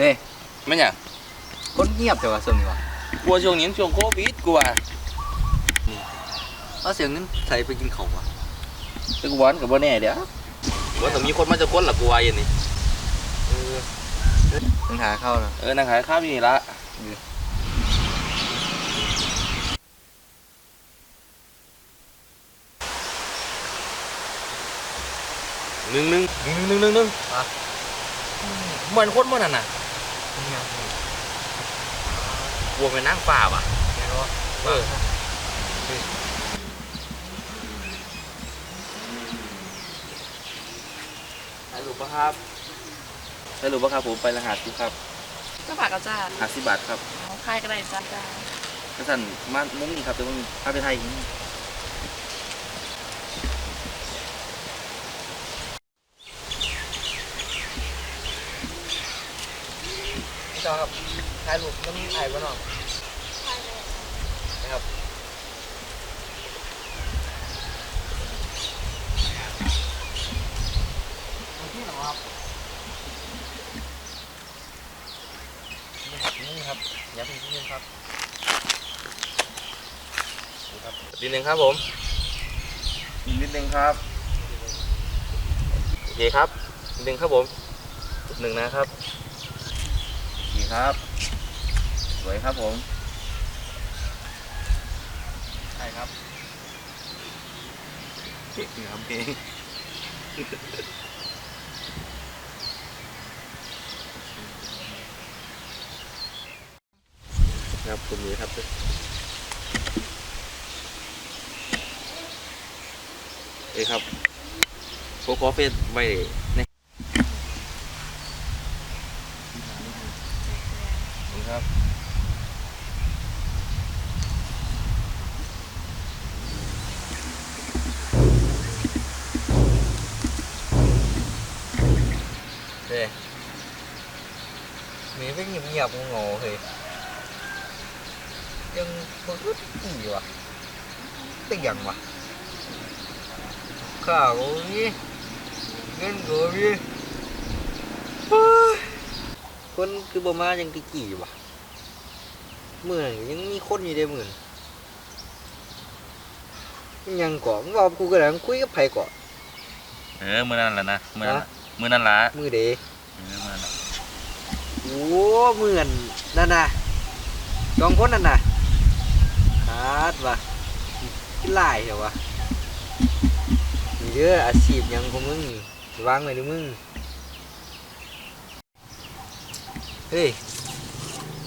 เด้ไม่หยังคนเงียบแต่ว่าส่วนนี้วะกลัวช่วงนี้ช่วงโควิดกูว่าเอาเสียงเงินใส่ไปกินเขาวะแต่กูวามันกับบ่แน่เดี๋ยวว่าต้องมีคนมาจะคนละกูว่าอย่างนี้ปัญหาเข้าแล้วเออนางขายข้าวอยู่นี่ละหนึ่งหนึ่งหนึ่งหนึ่งหนึ่งหนึ่งเหมือนคนมันนั่ นน่ะกลัวเป็นนางฟ้าป่ะเออได้รูปปะครับได้รูปปะครับผมไปรหัสดูครับก็ฝากกับจ้าห้าสิบบาทครับของค่ายก็ได้จ้าจ้ากระสันมามุ้งนี่ครับแต่ว่าถ้าเป็นไทย พี่จอครับถ่ายรูปต้องถ่ายบ้างหน่อยนะครับที่หรอครับนี่ครับอย่าเพิ่งนิดนึงครับนิดนึงครับผมอีกนิดนึงครับโอเคครับนิดนึงครับผมจุดหนึ่งนะครับดี ครับ สวยครับผม ใช่ครับเก่งครับเก่งครับกลุ่มนี้ครับเอ้ยครับโคคอเฟสไว้นี่ครับ เด้มีไม่ เงียบเงียบๆงงๆเลยยังบ่รู้กี่วะเป็นหยังวะข้าวก็มีเงินก็มีเฮ้ยคนคือบ่มายังตะกี้วะเมื่อนั้นยังมีคนอยู่เด้มื่อนยังก่อนว่ากูกำลังคุยกับไผก่อนเออ มือนั่นแหละนะ มือนั่นล่ะมือนั่นละมือเด เออมือนั่นละ โอ้เหมือนนั่นน่ะสองคนนั่นน่ะฮาดว่ะหลายเหรอวะมีเยอะอาชีพหยังของมึงนี่วางไว้ดูมึงเฮ้ย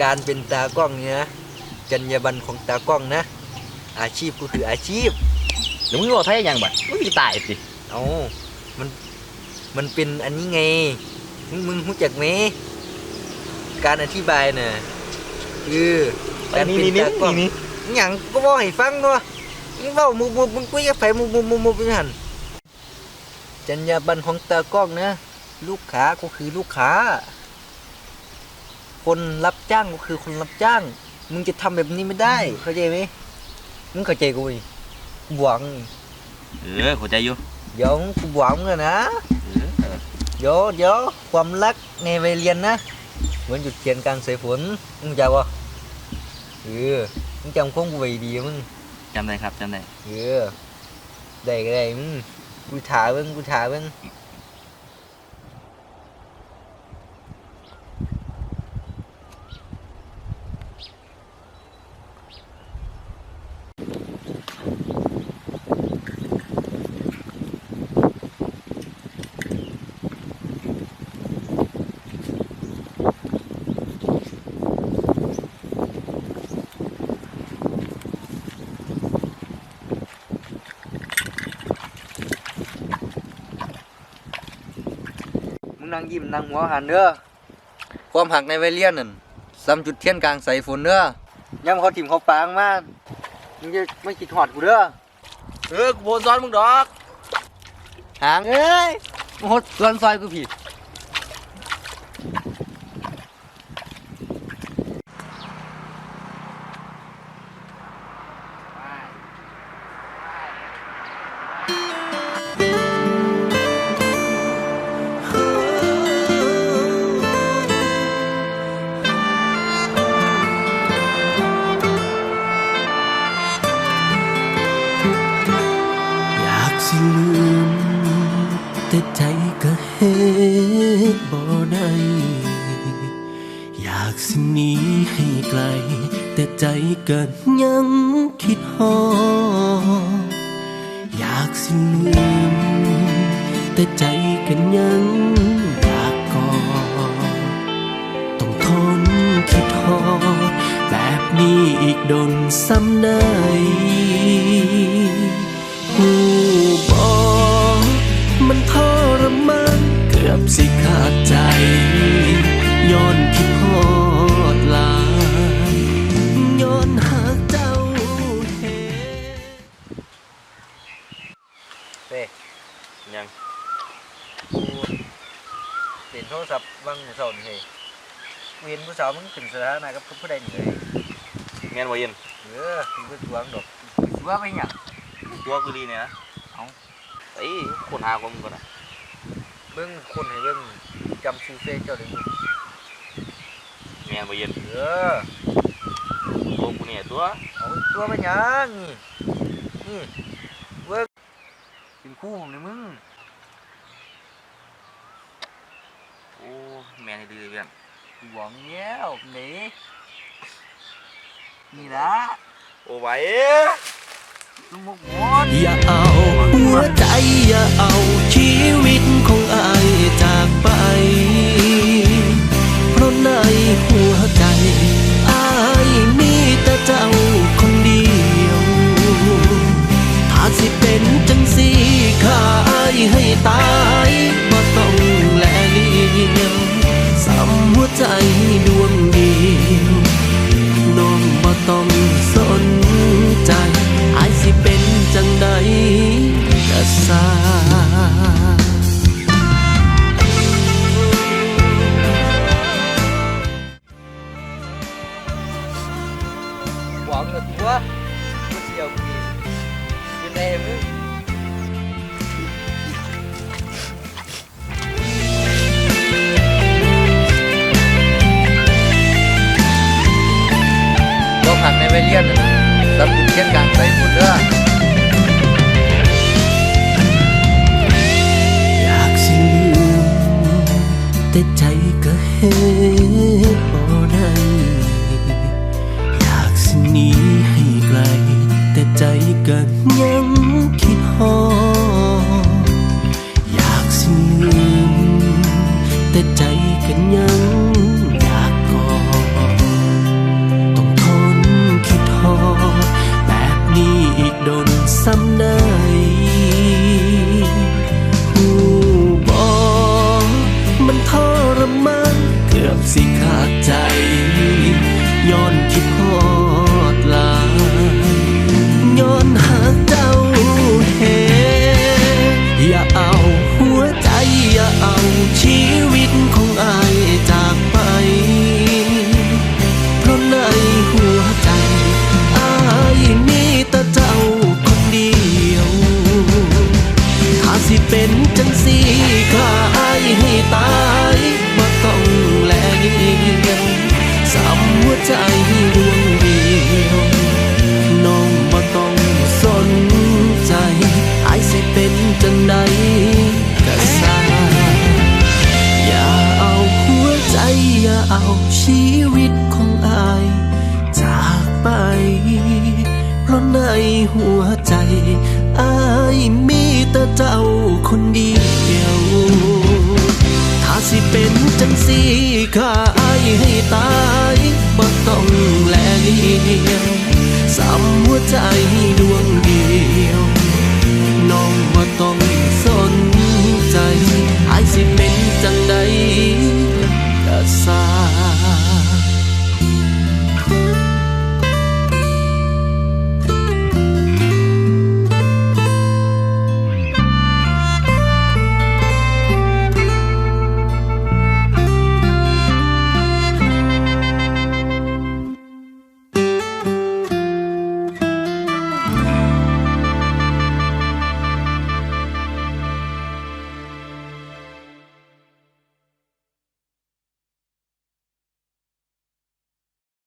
การเป็นตากล้องเนี่ยนะจรรยาบรรณของตากล้องนะ อาชีพก็คืออาชีพ เดี๋ยวมึงบอกไทยยังบัดมึงมีตายสิ เอามัน มันเป็นอันนี้ไง มึง มึงรู้จักไหม การอธิบายน่ะคือการเป็นตากล้องหยังก็บอกให้ฟังเนาะมึงเว้ามุบมุบมึงคุยกับไผมุบมุบมุบมุบอยู่หั่นจรรยาบรรณของตากล้องนะ ลูกค้าก็คือลูกค้า คนรับจ้างก็คือคนรับจ้าง มึงจะทำแบบนี้ไม่ได้ เข้าใจไหมมึงเข้าใจกูดิกูหวังเออเข้าใจอยู่เดี๋ยวกูหวังเลยนะเออเดี๋ยวเดี๋ยวความรักในวัยเรียนนะเห มือนหยุดเขียนกลางสายฝนมึงจำวะเออมึงจำคงกูไว้ดีมึงจำได้ครับจำได้เออได้ก็ได้มึงกูถาเบิ้งกูถาเบิ้งมึง นั่งยิ้มนั่งหัวหันเด้อความหักในวัยเรียนนั่นซ้ำจุดเทียนกลางสายฝนเด้อย่ำเขาถิ่มเขาปางมามึงจะไม่คิดหอดกูเด้อเออกูโพสต์ซ้อนมึงดอกหางเอ้ยมึงหดส่วนซอยกูผิดากสิหนีให้ไกล แต่ใจก็ยังคิดฮอดอยากสิลืม แต่ใจก็ยังอยากกอดต้องทนคิดฮอดแบบนี้อีกโดนซ้ำได้หูบอมันทรมานเกือบสิ เป้ยังกูเห็นโทรศัพท์บางมือสองนี่เฮ้ยกูเห็นผู้สาวมึงถึงสถานะกับผู้ใดนี่เลยแม่นบ่เย็นเออคือผู้ทวงดอกสิว่าไปหยังตัวกูดีเนี่ยนะเอ้าไอ้ยคนหาของมึงก่อนนะเบิ่งคนให้เบิ่งจำชื่อเฟซเจ้าได้บ่แม่นบ่เย็นเออตัวกูเนี่ยตัวเอาตัวไปหยังนี่นี่เบิ่งเป็น คู่ผมเลยมึง โอ้แม่นดีเพื่อนหวังแล้วนี่นี่ละโอ้ไหวลุงมุกหมดอย่าเอา หัวใจอย่าเอาชีวิตของอาย ผักในไปเรียนน่ะนะรับบุญเช่นกันใส่บุญเด้ออยากสิลืมแต่ใจก็เฮ็ดบ่ได้อยากสิหนีให้ไกล แต่ใจก็ยังคิดฮอดอยากสิลืมแต่ใจก็ยัง ใจดวงเดียวน้องบ่ต้องสนใจไอายสิเป็นจังใดก็สร้าอย่าเอาหัวใจ อย่าเอาชีวิตของอายจากไป เพราะในหัวใจอายมีแต่เจ้าคนเดียวถ้าสิเป็นจังสีข้าอายให้ตาย บ่ต้องแลเลียวสามหัวใจดวงเดียว น้องบ่ต้อง